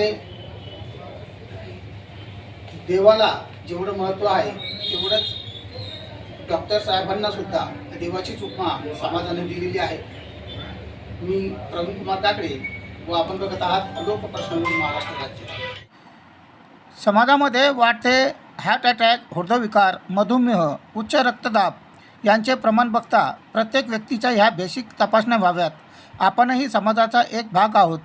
समाजामध्ये देवाला जेवढं महत्त्व आहे तेवढंच डॉक्टर साहेबांना सुद्धा देवाचीच उपमा समाजाने दिलेली आहे. मी प्रवीण कुमार काकडे व आपण बघत आहात लोकप्रश्न महाराष्ट्र राज्य. समाजामध्ये वाढते हार्ट अटॅक हृदयविकार मधुमेह उच्च रक्तदाब यांचे प्रमाण बघता प्रत्येक व्यक्तीच्या ह्या बेसिक तपासण्या व्हाव्यात. आपणही समाजाचा एक भाग आहोत.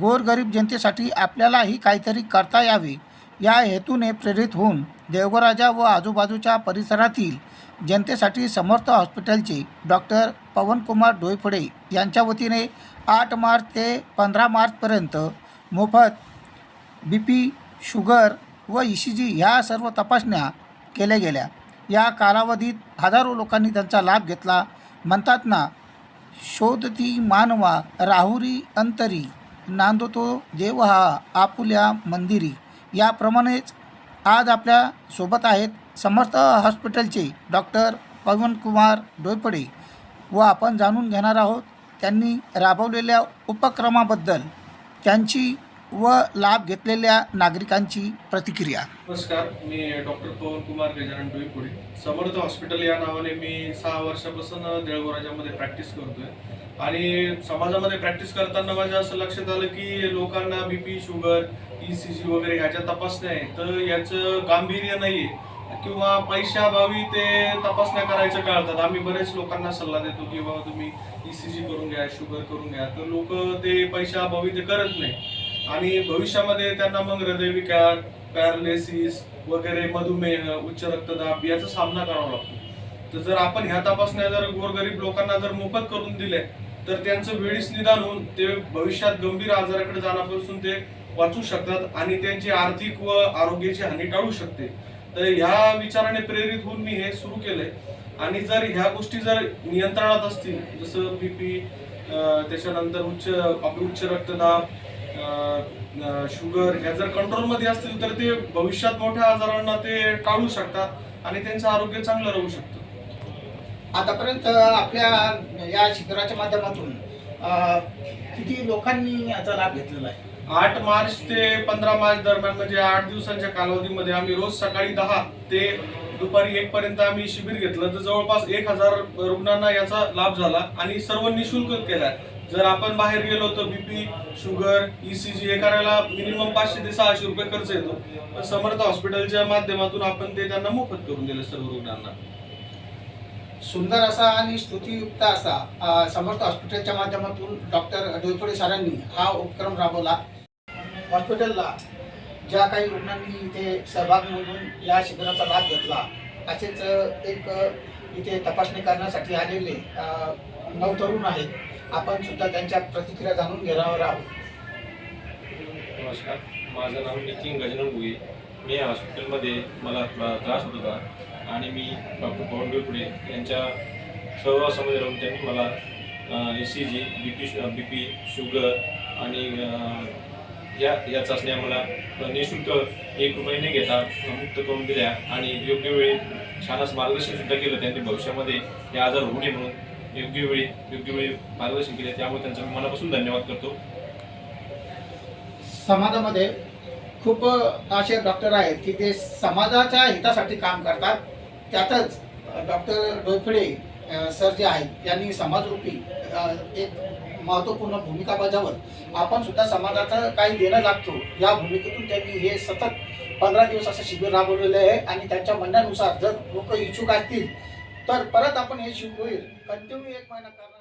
गोरगरीब जनतेसाठी आपल्यालाही काहीतरी करता यावे. या हेतूने प्रेरित होऊन देवगराजा व आजूबाजूच्या परिसरातील जनतेसाठी समर्थ हॉस्पिटलचे डॉक्टर पवनकुमार डोईफोडे यांच्या वतीने आठ मार्च ते पंधरा मार्चपर्यंत मोफत बी पी शुगर व ई सी जी ह्या सर्व तपासण्या केल्या गेल्या. या कालावधीत हजारो लोकांनी त्यांचा लाभ घेतला. म्हणतात ना शोधती मानवा राहुरी अंतरी नांदतो देवहा आपुल्या मंदिरी. याप्रमाणेच आज आपल्यासोबत आहेत समर्थ हॉस्पिटलचे डॉक्टर पवनकुमार डोयपडे व आपण जाणून घेणार आहोत त्यांनी राबवलेल्या उपक्रमाबद्दल त्यांची व लाभ घेतलेल्या नागरिकांची प्रतिक्रिया. नमस्कार मी डॉक्टर पवन कुमार गजानन डोईपुडे समर्थ हॉस्पिटल या नावाने मी सहा वर्षापासून देळगोराजामध्ये प्रॅक्टिस करतोय. आणि समाजामध्ये प्रॅक्टिस करताना माझ्या असं लक्षात आलं की लोकांना BP sugar E C G वगैरे ह्याच्या तपासण्या आहे तर याचं गांभीर्य नाहीये. किंवा पैशाअभावी ते तपासण्या करायचं टाळतात. आम्ही बरेच लोकांना सल्ला देतो की बाबा तुम्ही ई सी जी करून घ्या शुगर करून घ्या. तर लोक ते पैशाअभावी ते करत नाही. आणि भविष्यामध्ये त्यांना मग हृदयविकार पॅरालिसिस वगैरे मधुमेह उच्च रक्तदाब याचा सामना करावा लागतो. तर जर आपण ह्या तपासण्या जर गोरगरीब लोकांना जर मोफत करून दिल्या तर त्यांचं वेळीच निदान होऊन ते भविष्यात गंभीर आजाराकडे जाण्यापासून ते वाचू शकतात आणि त्यांची आर्थिक व आरोग्याची हानी टाळू शकते. तर ह्या विचाराने प्रेरित होऊन मी हे सुरू केलंय. आणि जर ह्या गोष्टी जर नियंत्रणात असतील जसं बीपी त्याच्यानंतर उच्च आपले उच्च रक्तदाब शुगर ह्या जर कंट्रोलमध्ये असतील तर ते भविष्यात मोठ्या आजारांना ते टाळू शकतात आणि त्यांचं आरोग्य चांगलं राहू शकतं. आतापर्यंत आपल्या या शिबिराच्या माध्यमातून किती लोकांनी याचा लाभ घेतलेला आहे? आठ मार्च ते पंधरा मार्च दरम्यान म्हणजे आठ दिवसांच्या कालावधीमध्ये आम्ही रोज सकाळी दहा ते दुपारी एक पर्यंत आम्ही शिबिर घेतलं. तर जवळपास एक हजार रुग्णांना याचा लाभ झाला आणि सर्व निशुल्क केला. जर आपण बाहेर गेलो तर बीपी शुगर ईसीजी हे करायला मिनिमम पाचशे ते सहाशे रुपये खर्च येतो. पण समर्थ हॉस्पिटलच्या माध्यमातून आपण ते त्यांना मोफत करून दिलं सर्व रुग्णांना. सुंदर असा आणि स्तुतीयुक्त असा समर्थ हॉस्पिटलच्या माध्यमातून डॉक्टर डोईथोडे सरांनी हा उपक्रम राबवला. हॉस्पिटलला ज्या काही रुग्णांनी इथे सहभाग म्हणून या शिबिराचा लाभ घेतला असेच एक इथे तपासणी करण्यासाठी आलेले नऊ तरुण आहेत. आपण सुद्धा त्यांच्या प्रतिक्रिया जाणून घेणार आहोत. नमस्कार. माझं नाव नितीन गजानन भुगे मी हॉस्पिटलमध्ये मला त्रास होत होता. आणि मी डॉक्टर पवन डोपुडे यांच्या सहवासामध्ये राहून त्यांनी मला A C G B P B P sugar आणि या या चाचण्या मला निशुल्क एक रुपये न घेता मुक्त करून दिल्या आणि योग्य वेळी छानच मार्गदर्शनसुद्धा केलं त्यांनी भविष्यामध्ये. हे आजार होऊ नये म्हणून योग्य वेळी योग्य वेळी मार्गदर्शन केले. त्यामुळे त्यांचा मी मनापासून धन्यवाद करतो. समाजामध्ये खूप असे डॉक्टर आहेत की ते समाजाच्या हितासाठी काम करतात. त्यातच डॉक्टर डोयफडे सर जे आहेत यांनी समाजरूपी एक महत्त्वपूर्ण भूमिका बजावत आपण सुद्धा समाजाचं काही देणं लागतो या भूमिकेतून त्यांनी हे सतत पंधरा दिवस असं शिबिर राबवलेलं आहे आणि त्यांच्या म्हणण्यानुसार जर लोक इच्छुक असतील तर परत आपण हे शिबिर कंटिन्यू एक महिना करणार